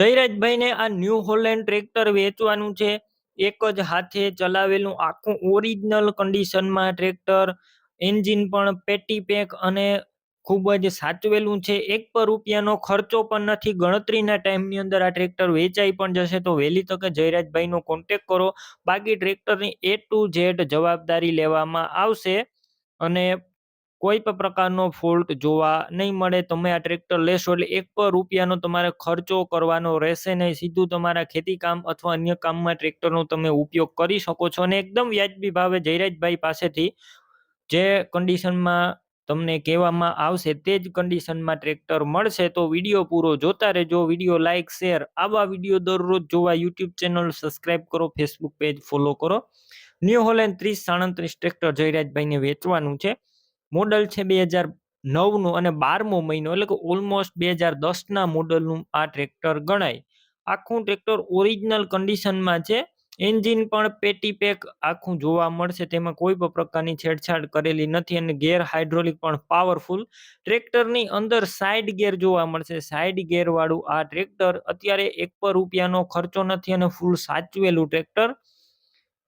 જયરાજભાઈને આ new Holland tractor વેચવાનું છે. એક જ હાથે ચલાવેલું આખું ઓરિજિનલ કન્ડિશનમાં ટ્રેક્ટર એન્જિન પણ પેટી પેક અને ખૂબ જ સાચવેલું છે. એક પર રૂપિયાનો ખર્ચો પણ નથી. ગણતરીના ટાઈમની અંદર આ ટ્રેક્ટર વેચાઈ પણ જશે તો વહેલી તકે જયરાજભાઈનો કોન્ટેક કરો. બાકી ટ્રેક્ટરની એ ટુ ઝેડ જવાબદારી લેવામાં આવશે અને કોઈ પણ પ્રકારનો ફોલ્ટ જોવા નહીં મળે, તમે આ ટ્રેક્ટર લેશો એટલે એક પણ રૂપિયાનો તમારે ખર્ચો કરવાનો રહેશે નહીં. સીધું તમારા ખેતી કામ અથવા અન્ય કામમાં ટ્રેક્ટરનો તમે ઉપયોગ કરી શકો છો અને એકદમ વ્યાજબી ભાવે જયરાજભાઈ પાસેથી જે કન્ડિશનમાં તમને કહેવામાં આવશે તે જ કન્ડિશનમાં ટ્રેક્ટર મળશે. તો વીડિયો પૂરો જોતા રહેજો. વીડિયો લાઇક શેર આવા વીડિયો દરરોજ જોવા યુટ્યુબ ચેનલ સબસ્ક્રાઇબ કરો ફેસબુક પેજ ફોલો કરો. ન્યૂ હોલેન્ડ ત્રીસ સાડત્રીસ ટ્રેક્ટર જયરાજભાઈને વેચવાનું છે. મોડલ છે બે હજાર નવનું અને બારમો મહિનો, એટલે કે ઓલમોસ્ટ બે હજાર દસના મોડલનું આ ટ્રેક્ટર ગણાય. આખું ટ્રેક્ટર ઓરિજિનલ કન્ડિશનમાં છે. એન્જિન પણ પેટી પેક આખું જોવા મળશે, તેમાં કોઈ પણ પ્રકારની છેડછાડ કરેલી નથી અને ગેર હાઇડ્રોલિક પણ પાવરફુલ ટ્રેક્ટરની અંદર સાઇડ ગેર જોવા મળશે. સાઇડ ગેરવાળું આ ટ્રેક્ટર અત્યારે એક પર રૂપિયાનો ખર્ચો નથી અને ફૂલ સાચવેલું ટ્રેક્ટર.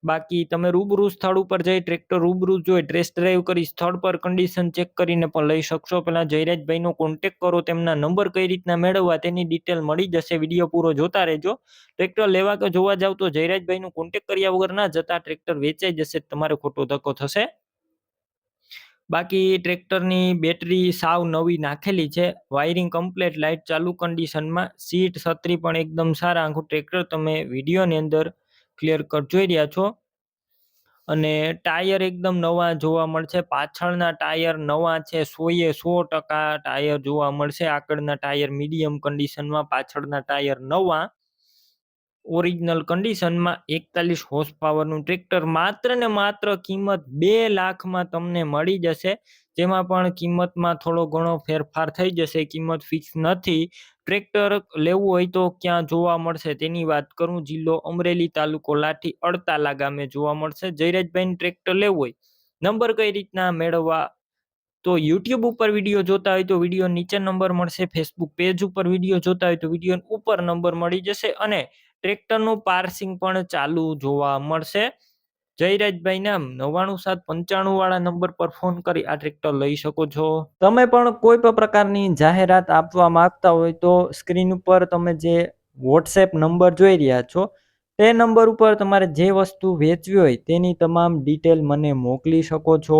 બાકી તમે રૂબરૂ સ્થળ ઉપર જઈ ટ્રેક્ટર રૂબરૂ જોઈ ટેસ્ટ ડ્રાઈવ કરી, સ્થળ પર કન્ડિશન ચેક કરીને પણ લઈ શકશો. પહેલાં જયરાજભાઈનો કોન્ટેક કરો, તેમના નંબર કઈ રીતના મેળવવા તેની ડિટેલ મળી જશે. વીડિયો પૂરો જોતા રહેજો. ટ્રેક્ટર લેવા કે જોવા જાવ તો જયરાજભાઈનો કોન્ટેક કર્યા વગર ના જતા ટ્રેક્ટર વેચાઈ જશે, તમારે ખોટો ધક્કો થશે. બાકી ટ્રેક્ટરની બેટરી સાવ નવી નાખેલી છે. વાયરિંગ કમ્પ્લેટ લાઇટ ચાલુ કન્ડિશનમાં સીટ છત્રી પણ એકદમ સારા. આખું ટ્રેક્ટર તમે વિડીયોની અંદર ક્લિયર કટ જોઈ રહ્યા છો? અને ટાયર એકદમ નવા જોવા મળશે. પાછળના ટાયર નવા છે, સોએ સો ટકા ટાયર જોવા મળશે. આગળના ટાયર મીડિયમ કન્ડિશનમાં પાછળના ટાયર નવા. ઓરિજિનલ કન્ડિશનમાં એકતાલીસ હોર્સ પાવરનું ટ્રેક્ટર માત્ર ને માત્ર કિંમત બે લાખમાં તમને મળી જશે. જેમાં પણ કિંમતમાં થોડો ઘણો ફેરફાર થઈ જશે, કિંમત ફિક્સ નથી. ટ્રેક્ટર લેવું હોય તો ક્યાં જોવા મળશે? તેની વાત કરું, જિલ્લો અમરેલી તાલુકો લાઠી અડતાલા ગામે જોવા મળશે. જયરાજભાઈ ટ્રેક્ટર લેવું હોય, નંબર કઈ રીતના મેળવવા? તો યુટ્યુબ ઉપર વીડિયો જોતા હોય તો વીડિયો નીચે નંબર મળશે ફેસબુક પેજ ઉપર વીડિયો જોતા હોય તો વીડિયો ઉપર નંબર મળી જશે અને ટ્રેક્ટરનું પાર્સિંગ પણ ચાલુ જોવા મળશે. જયરાજભાઈ નામ નવ્વાણું સાત પંચાણું વાળા નંબર પર ફોન કરી આ ટ્રેક્ટર લઈ શકો છો. તમે પણ કોઈ પણ પ્રકારની જાહેરાત આપવા માંગતા હોય તો સ્ક્રીન ઉપર તમે જે વોટ્સએપ નંબર જોઈ રહ્યા છો, તે નંબર ઉપર તમારે જે વસ્તુ વેચવી હોય તેની તમામ ડિટેલ મને મોકલી શકો છો.